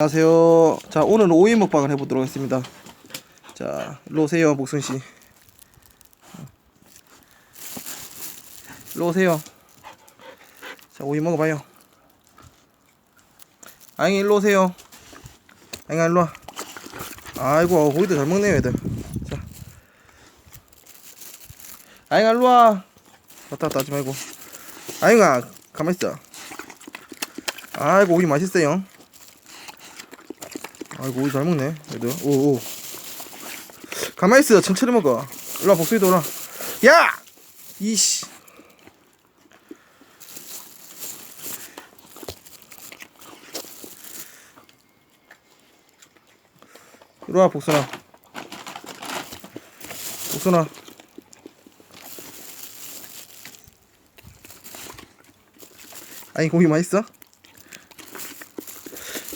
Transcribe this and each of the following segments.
안녕하세요. 자, 오늘은 오이 먹방을 해보도록 하겠습니다. 자, 일로 오세요, 복순 씨. 일로 오세요. 자, 오이 먹어봐요. 아잉, 일로 오세요. 아잉아, 일로 와. 아이고, 오이도 잘 먹네요, 애들. 자. 아잉아, 일로 와. 왔다 갔다 하지 말고. 아잉아, 가만히 있어. 아이고, 오이 맛있어요. 아이고 오이 잘 먹네 얘들. 오오. 가만히 있어 천천히 먹어. 일로와 복수이 돌아. 야! 이씨. 이리와 복순아. 복순아. 아니 고기 맛있어?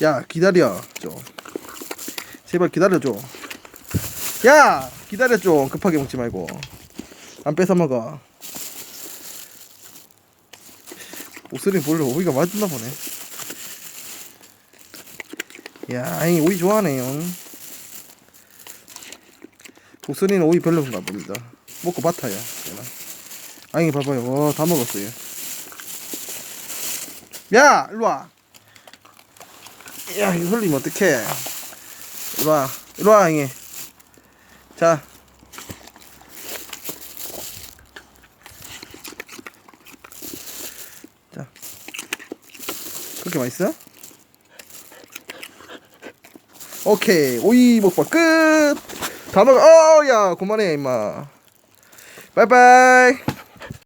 야 기다려 좀 제발 기다려줘. 야! 기다려줘. 급하게 먹지 말고. 안 뺏어 먹어. 목소리 볼래 오이가 맞나 보네. 야, 아니 오이 좋아하네요. 목소리는 오이 별로인가 봅니다. 먹고 맡아요. 아니 봐봐요. 와, 다 먹었어요. 야, 일로 와. 야, 이거 흘리면 어떡해. 일로와. 일로와 형이. 자. 자. 그렇게 맛있어? 오케이. 오이 먹방 끝 다 먹어. 어야 그만해 임마. 바이바이